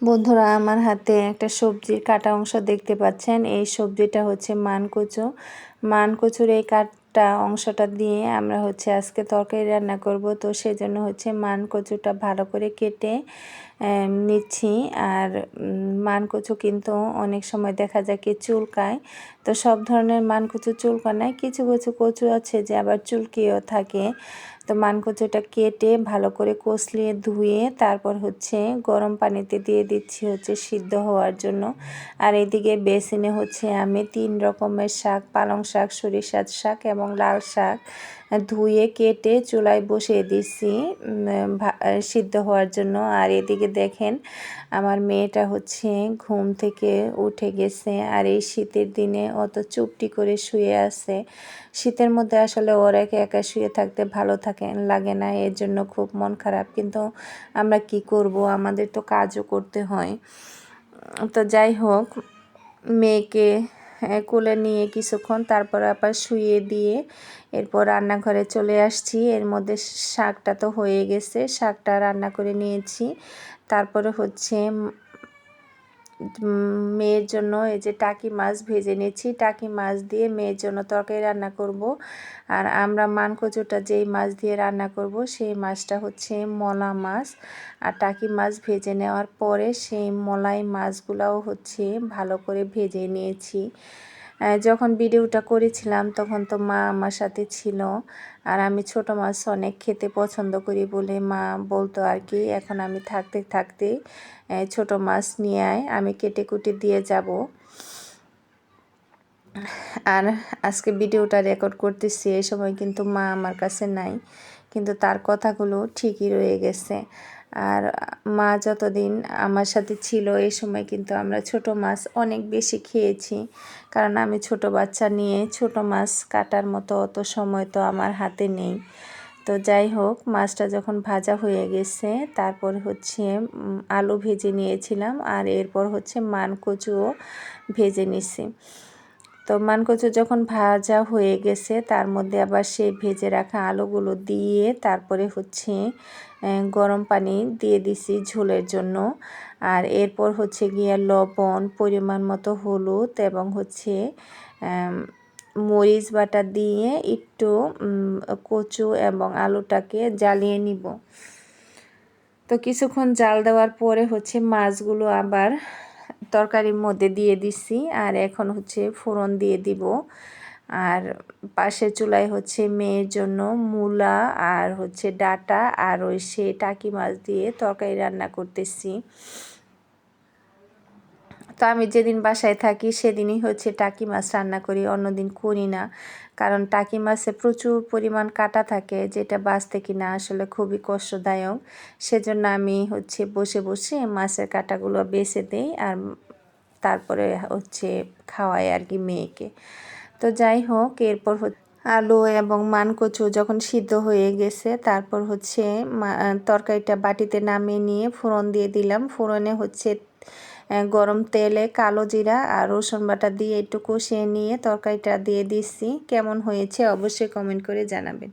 বন্ধুরা, আমার হাতে একটা সবজির কাটা অংশ দেখতে পাচ্ছেন। এই সবজিটা হচ্ছে মানকচু। মানকচুর এই কাটা অংশটা দিয়ে আমরা হচ্ছে আজকে তরকারি রান্না করব। তো সেজন্য হচ্ছে মানকচুটা ভালো করে কেটে নিচ্ছি। আর মানকচু কিন্তু অনেক সময় দেখা যায় কি চুলকায়। তো সব ধরনের মানকচু চুলকানায় কিছু কিছু কচু আছে যে আবার চুলকিও থাকে। তো মানকচুটা কেটে ভালো করে কষলিয়ে ধুয়ে তারপর হচ্ছে গরম পানিতে দিয়ে দিচ্ছি হচ্ছে সিদ্ধ হওয়ার জন্য। আর এদিকে বেসিনে হচ্ছে আমি তিন রকমের শাক, পালং শাক, সরিষার শাক এবং লাল শাক। ধুয়ে কেটে চুলায় বসিয়ে দিচ্ছি সিদ্ধ হওয়ার জন্য। আর এদিকে দেখেন আমার মেয়েটা হচ্ছে ঘুম থেকে উঠে গেছে আর এই শীতের দিনে অত চুপটি করে শুয়ে আছে। শীতের মধ্যে আসলে ওর একা একা শুয়ে থাকতে ভালো থাকে, লাগে না, এর জন্য খুব মন খারাপ। কিন্তু আমরা কি করব? আমাদের তো কাজও করতে হয়। তো যাই হোক, মেয়েকে কোলে নিয়ে কিছুক্ষণ তারপর আবার শুয়ে দিয়ে এরপর রান্নাঘরে চলে আসছি। এর মধ্যে শাকটা তো হয়ে গেছে, শাকটা রান্না করে নিয়েছি। তারপরে হচ্ছে মেয়ের জন্য এই যে টাকি মাছ ভেজে নিচ্ছি। টাকি মাছ দিয়ে মেয়ের জন্য তরকারি রান্না করব। আর আমরা মানকচুটা যেই মাছ দিয়ে রান্না করব, সেই মাছটা হচ্ছে মলা মাছ। আর টাকি মাছ ভেজে নেওয়ার পরে সেই মলাই মাছগুলাও হচ্ছে ভালো করে ভেজে নিয়েছি। যখন ভিডিওটা করেছিলাম, তখন তো মা আমার সাথে ছিল। আর আমি ছোট মাছ অনেক খেতে পছন্দ করি বলে মা বলতো আর কি, এখন আমি থাকতে থাকতে ছোট মাছ নিয়ে আয়, আমি কেটে কুটে দিয়ে যাব। আর আজকে ভিডিওটা রেকর্ড করতেছি, এই সময় কিন্তু মা আমার কাছে নাই। কিন্তু তার কথাগুলো ঠিকই রয়ে গেছে। আর মা যতদিন আমার সাথে ছিল এই সময় কিন্তু আমরা ছোট মাছ অনেক বেশি খেয়েছি। কারণ আমি ছোট বাচ্চা নিয়ে ছোট মাছ কাটার মতো অত সময় তো আমার হাতে নেই। তো যাই হোক, মাছটা যখন ভাজা হয়ে গেছে, তারপর হচ্ছে আলু ভেজে নিয়েছিলাম আর এরপর হচ্ছে মান কচুও ভেজে নিছি। তো মানকচু যখন ভাজা হয়ে গেছে, তার মধ্যে আবার সেই ভেজে রাখা আলুগুলো দিয়ে তারপরে হচ্ছে গরম পানি দিয়ে দিছি ঝোলের জন্য। আর এরপর হচ্ছে গিয়ে লবণ, পরিমাণ মতো হলুদ এবং হচ্ছে মরিচ বাটা দিয়ে একটু কচু এবং আলুটাকে জ্বালিয়ে নিব। তো কিছুক্ষণ জাল দেওয়ার পরে হচ্ছে মাছগুলো আবার তরকারির মধ্যে দিয়ে দিছি আর এখন হচ্ছে ফোড়ন দিয়ে দিব। আর পাশে চুলায় হচ্ছে মেয়ের জন্য মূলা আর হচ্ছে ডাটা আর ওই সে টাকি মাছ দিয়ে তরকারি রান্না করতেছি। তো আমি যেদিন বাসায় থাকি, সেদিনই হচ্ছে টাকি মাছ রান্না করি, অন্যদিন করি না। কারণ টাকি মাছে প্রচুর পরিমাণ কাটা থাকে, যেটা বাঁচতে কিনা আসলে খুবই কষ্টদায়ক। সেজন্য আমি হচ্ছে বসে বসে মাছের কাটাগুলো বেছে দেই আর তারপরে হচ্ছে খাওয়াই আর কি মেয়েকে। তো যাই হোক, এরপর আলু এবং মানকচু যখন সিদ্ধ হয়ে গেছে, তারপর হচ্ছে তরকারিটা বাটিতে নামিয়ে নিয়ে ফোড়ন দিয়ে দিলাম। ফোড়নে হচ্ছে গরম তেলে কালো জিরা আর রসুন বাটা দিয়ে একটু কষিয়ে নিয়ে তরকারিটা দিয়ে দিচ্ছি। কেমন হয়েছে অবশ্যই কমেন্ট করে জানাবেন।